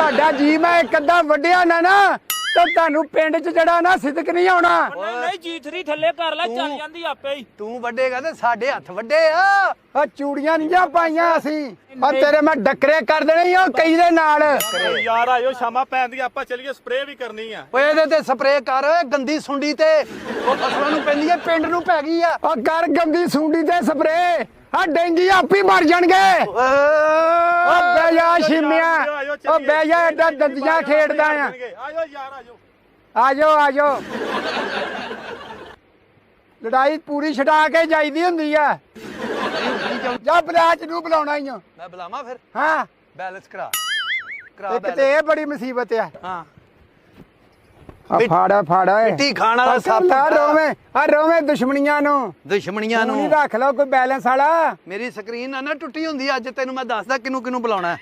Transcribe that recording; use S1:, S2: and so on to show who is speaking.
S1: ਤੁਹਾਡਾ ਜੀ ਮੈਂ ਇੱਕ ਅੱਧਾ ਵੱਡਿਆ ਨਾ ਨਾ ਤੇ ਤੁਹਾਨੂੰ ਪਿੰਡ 'ਚ ਜਿਹੜਾ ਨਾ ਸਿਦਕ ਨਹੀਂ ਆਉਣਾ।
S2: ਨਹੀਂ ਨਹੀਂ ਜੀ3 ਥੱਲੇ ਕਰ ਲੈ ਚੱਲ ਜਾਂਦੀ ਆਪੇ ਹੀ।
S3: ਤੂੰ ਵੱਡੇਗਾ ਤੇ ਸਾਡੇ ਹੱਥ ਵੱਡੇ ਆ।
S1: ਆ ਚੂੜੀਆਂ ਨਹੀਂ ਜਾਂ ਪਾਈਆਂ ਅਸੀਂ। ਆ ਤੇਰੇ ਮੈਂ ਡੱਕਰੇ ਕਰ ਦੇਣੇ ਉਹ ਕਈ ਦੇ ਨਾਲ।
S4: ਯਾਰ ਆਇਓ ਸ਼ਾਮਾਂ ਪੈਣ ਦੀ ਆਪਾਂ ਚੱਲੀਏ ਸਪਰੇਅ ਵੀ ਕਰਨੀ ਆ।
S3: ਓਏ ਇਹਦੇ ਤੇ ਸਪਰੇਅ ਕਰ ਓਏ ਗੰਦੀ ਸੁੰਡੀ ਤੇ। ਉਹ ਫਸਲਾਂ ਨੂੰ ਪੈਂਦੀ ਹੈ ਪਿੰਡ ਨੂੰ ਪੈ ਗਈ ਆ।
S1: ਆ ਕਰ ਗੰਦੀ ਸੁੰਡੀ ਤੇ ਸਪਰੇ ਆ ਡੈਂਗੀ ਆਪੀ ਮਰ ਜਾਣਗੇ। ਛਿਮਿਆ ਓ ਬਹਿ ਜਾ ਐਡਾ ਦੰਦੀਆਂ ਖੇਡਦਾ ਆ।
S4: ਆਇਓ ਯਾਰ ਆਇਓ।
S1: ਆਜੋ ਆਜੋ। ਲੜਾਈ ਪੂਰੀ ਛਡਾ ਕੇ ਜਾਈਦੀ ਹੁੰਦੀ ਆ। ਜਾ ਬਲਾਚ ਨੂੰ ਬੁਲਾਉਣਾ ਹੀ ਆ
S3: ਮੈਂ ਬੁਲਾਵਾਂ ਫਿਰ?
S1: ਹਾਂ।
S3: ਬੈਲੈਂਸ ਕਰਾ। ਕਰਾ
S1: ਇੱਕ ਤੇ। ਇਹ ਬੜੀ ਮੁਸੀਬਤ ਆ।
S3: ਹਾਂ।
S1: ਫਾੜਾ ਫਾੜਾ
S3: ਮਿੱਟੀ ਖਾਣ ਵਾਲਾ ਸੱਪ
S1: ਆ ਰੋਵੇਂ ਆ ਰੋਵੇਂ ਦੁਸ਼ਮਣੀਆਂ ਨੂੰ।
S3: ਦੁਸ਼ਮਣੀਆਂ ਨੂੰ।
S1: ਨਹੀਂ ਰੱਖ ਲਓ ਕੋਈ ਬੈਲੈਂਸ ਵਾਲਾ।
S3: ਮੇਰੀ ਸਕਰੀਨ ਨਾ ਨਾ ਟੁੱਟੀ ਹੁੰਦੀ ਅੱਜ ਤੈਨੂੰ ਮੈਂ ਦੱਸਦਾ ਕਿਨੂੰ ਕਿਨੂੰ ਬੁਲਾਉਣਾ।